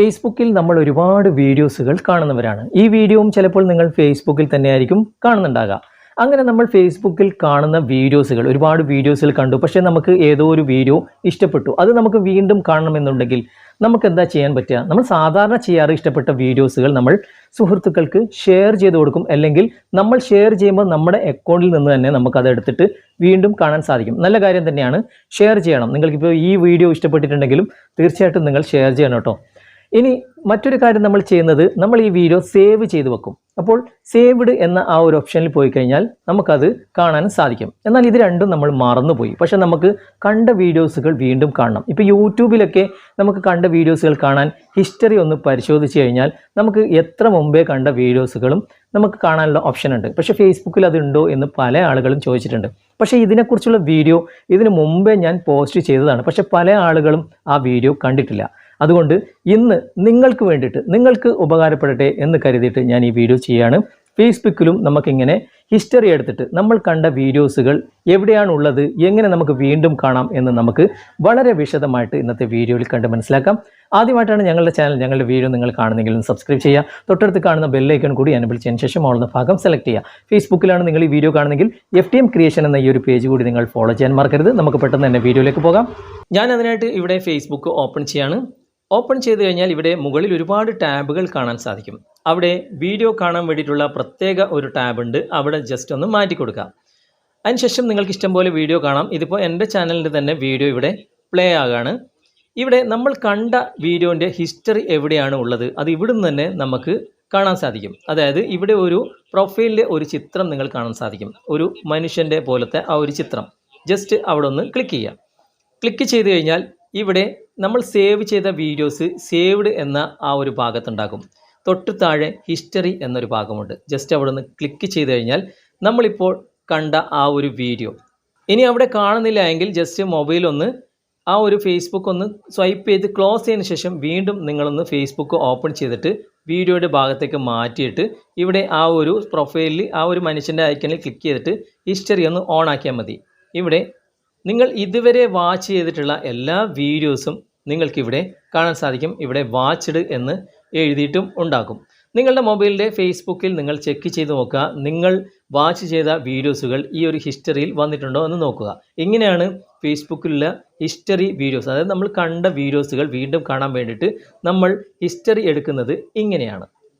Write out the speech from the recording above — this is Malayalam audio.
ഫേസ്ബുക്കിൽ നമ്മൾ ഒരുപാട് വീഡിയോസുകൾ കാണുന്നവരാണ്. ഈ വീഡിയോയും ചിലപ്പോൾ നിങ്ങൾ ഫേസ്ബുക്കിൽ തന്നെയായിരിക്കും കാണുന്നുണ്ടാകുക അങ്ങനെ നമ്മൾ ഫേസ്ബുക്കിൽ കാണുന്ന വീഡിയോസുകൾ ഒരുപാട് വീഡിയോസിൽ കണ്ടു. പക്ഷേ നമുക്ക് ഏതോ ഒരു വീഡിയോ ഇഷ്ടപ്പെട്ടു. അത് നമുക്ക് വീണ്ടും കാണണമെന്നുണ്ടെങ്കിൽ നമുക്ക് എന്താ ചെയ്യാൻ പറ്റുക? നമ്മൾ സാധാരണ ചെയ്യാറ് ഇഷ്ടപ്പെട്ട വീഡിയോസുകൾ നമ്മൾ സുഹൃത്തുക്കൾക്ക് ഷെയർ ചെയ്ത് കൊടുക്കും. അല്ലെങ്കിൽ നമ്മൾ ഷെയർ ചെയ്യുമ്പോൾ നമ്മുടെ അക്കൗണ്ടിൽ നിന്ന് തന്നെ നമുക്ക് അത് എടുത്തിട്ട് വീണ്ടും കാണാൻ സാധിക്കും. നല്ല കാര്യം തന്നെയാണ് ഷെയർ ചെയ്യണം. നിങ്ങൾക്കിപ്പോൾ ഈ വീഡിയോ ഇഷ്ടപ്പെട്ടിട്ടുണ്ടെങ്കിലും തീർച്ചയായിട്ടും നിങ്ങൾ ഷെയർ ചെയ്യണം കേട്ടോ. ഇനി മറ്റൊരു കാര്യം നമ്മൾ ചെയ്യുന്നത് നമ്മൾ ഈ വീഡിയോ സേവ് ചെയ്ത് വെക്കും. അപ്പോൾ സേവ്ഡ് എന്ന ആ ഒരു ഓപ്ഷനിൽ പോയി കഴിഞ്ഞാൽ നമുക്കത് കാണാൻ സാധിക്കും. എന്നാൽ ഇത് രണ്ടും നമ്മൾ മറന്നുപോയി. പക്ഷെ നമുക്ക് കണ്ട വീഡിയോസുകൾ വീണ്ടും കാണണം. ഇപ്പോൾ യൂട്യൂബിലൊക്കെ നമുക്ക് കണ്ട വീഡിയോസുകൾ കാണാൻ ഹിസ്റ്ററി ഒന്ന് പരിശോധിച്ച് കഴിഞ്ഞാൽ നമുക്ക് എത്ര മുമ്പേ കണ്ട വീഡിയോസുകളും നമുക്ക് കാണാനുള്ള ഓപ്ഷൻ ഉണ്ട്. പക്ഷേ ഫേസ്ബുക്കിൽ അതുണ്ടോ എന്ന് പല ആളുകളും ചോദിച്ചിട്ടുണ്ട്. പക്ഷേ ഇതിനെക്കുറിച്ചുള്ള വീഡിയോ ഇതിന് മുമ്പേ ഞാൻ പോസ്റ്റ് ചെയ്തതാണ്. പക്ഷേ പല ആളുകളും ആ വീഡിയോ കണ്ടിട്ടില്ല. അതുകൊണ്ട് ഇന്ന് നിങ്ങൾക്ക് വേണ്ടിയിട്ട് നിങ്ങൾക്ക് ഉപകാരപ്പെടട്ടെ എന്ന് കരുതിയിട്ട് ഞാൻ ഈ വീഡിയോ ചെയ്യുകയാണ്. ഫേസ്ബുക്കിലും നമുക്കിങ്ങനെ ഹിസ്റ്ററി എടുത്തിട്ട് നമ്മൾ കണ്ട വീഡിയോസുകൾ എവിടെയാണുള്ളത് എങ്ങനെ നമുക്ക് വീണ്ടും കാണാം എന്ന് നമുക്ക് വളരെ വിശദമായിട്ട് ഇന്നത്തെ വീഡിയോയിൽ കണ്ട് മനസ്സിലാക്കാം. ആദ്യമായിട്ടാണ് ഞങ്ങളുടെ ചാനൽ ഞങ്ങളുടെ വീഡിയോ നിങ്ങൾ കാണുന്നെങ്കിൽ സബ്സ്ക്രൈബ് ചെയ്യുക. തൊട്ടടുത്ത് കാണുന്ന ബെല്ലൈക്കൺ കൂടി എനബിൾ ചെയ്തതിന് ശേഷം ഓളുന്ന ഭാഗം സെലക്ട് ചെയ്യുക. ഫേസ്ബുക്കിലാണ് നിങ്ങൾ ഈ വീഡിയോ കാണുന്നെങ്കിൽ എഫ് ടി എം ക്രിയേഷൻ എന്ന ഈ ഒരു പേജ് കൂടി നിങ്ങൾ ഫോളോ ചെയ്യാൻ മറക്കരുത്. നമുക്ക് പെട്ടെന്ന് തന്നെ വീഡിയോയിലേക്ക് പോകാം. ഞാൻ അതിനായിട്ട് ഇവിടെ ഫേസ്ബുക്ക് ഓപ്പൺ ചെയ്യാണ്. ഓപ്പൺ ചെയ്ത് കഴിഞ്ഞാൽ ഇവിടെ മുകളിൽ ഒരുപാട് ടാബുകൾ കാണാൻ സാധിക്കും. അവിടെ വീഡിയോ കാണാൻ വേണ്ടിയിട്ടുള്ള പ്രത്യേക ഒരു ടാബ് ഉണ്ട്. അവിടെ ജസ്റ്റ് ഒന്ന് മാറ്റി കൊടുക്കാം. അതിനുശേഷം നിങ്ങൾക്ക് ഇഷ്ടം പോലെ വീഡിയോ കാണാം. ഇതിപ്പോൾ എന്റെ ചാനലിന്റെ തന്നെ വീഡിയോ ഇവിടെ പ്ലേ ആകാണ്. ഇവിടെ നമ്മൾ കണ്ട വീഡിയോന്റെ ഹിസ്റ്ററി എവിടെയാണ് ഉള്ളത്? അത് ഇവിടുന്ന് തന്നെ നമുക്ക് കാണാൻ സാധിക്കും. അതായത് ഇവിടെ ഒരു പ്രൊഫൈലിലെ ഒരു ചിത്രം നിങ്ങൾ കാണാൻ സാധിക്കും. ഒരു മനുഷ്യന്റെ പോലത്തെ ആ ഒരു ചിത്രം. ജസ്റ്റ് അവിടെ ഒന്ന് ക്ലിക്ക് ചെയ്യുക. ക്ലിക്ക് ചെയ്ത് കഴിഞ്ഞാൽ ഇവിടെ നമ്മൾ സേവ് ചെയ്ത വീഡിയോസ് സേവ്ഡ് എന്ന ആ ഒരു ഭാഗത്തുണ്ടാകും. തൊട്ട് താഴെ ഹിസ്റ്ററി എന്നൊരു ഭാഗമുണ്ട്. ജസ്റ്റ് അവിടെ നിന്ന് ക്ലിക്ക് ചെയ്ത് കഴിഞ്ഞാൽ നമ്മളിപ്പോൾ കണ്ട ആ ഒരു വീഡിയോ ഇനി അവിടെ കാണുന്നില്ല എങ്കിൽ ജസ്റ്റ് മൊബൈൽ ഒന്ന് ആ ഒരു ഫേസ്ബുക്ക് ഒന്ന് സ്വൈപ്പ് ചെയ്ത് ക്ലോസ് ചെയ്തതിന് ശേഷം വീണ്ടും നിങ്ങളൊന്ന് ഫേസ്ബുക്ക് ഓപ്പൺ ചെയ്തിട്ട് വീഡിയോയുടെ ഭാഗത്തേക്ക് മാറ്റിയിട്ട് ഇവിടെ ആ ഒരു പ്രൊഫൈലിൽ ആ ഒരു മനുഷ്യന്റെ ഐക്കണിൽ ക്ലിക്ക് ചെയ്തിട്ട് ഹിസ്റ്ററി ഒന്ന് ഓൺ ആക്കിയാൽ മതി. ഇവിടെ നിങ്ങൾ ഇതുവരെ വാച്ച് ചെയ്തിട്ടുള്ള എല്ലാ വീഡിയോസും നിങ്ങൾക്കിവിടെ കാണാൻ സാധിക്കും. ഇവിടെ വാച്ച്ഡ് എന്ന് എഴുതിയിട്ടും ഉണ്ടാക്കും. നിങ്ങളുടെ മൊബൈലിന്റെ ഫേസ്ബുക്കിൽ നിങ്ങൾ ചെക്ക് ചെയ്ത് നോക്കുക. നിങ്ങൾ വാച്ച് ചെയ്ത വീഡിയോസുകൾ ഈ ഒരു ഹിസ്റ്ററിയിൽ വന്നിട്ടുണ്ടോ എന്ന് നോക്കുക. ഇങ്ങനെയാണ് ഫേസ്ബുക്കിലുള്ള ഹിസ്റ്ററി വീഡിയോസ് അതായത് നമ്മൾ കണ്ട വീഡിയോസുകൾ വീണ്ടും കാണാൻ വേണ്ടിയിട്ട് നമ്മൾ ഹിസ്റ്ററി എടുക്കുന്നത് ഇങ്ങനെയാണ്.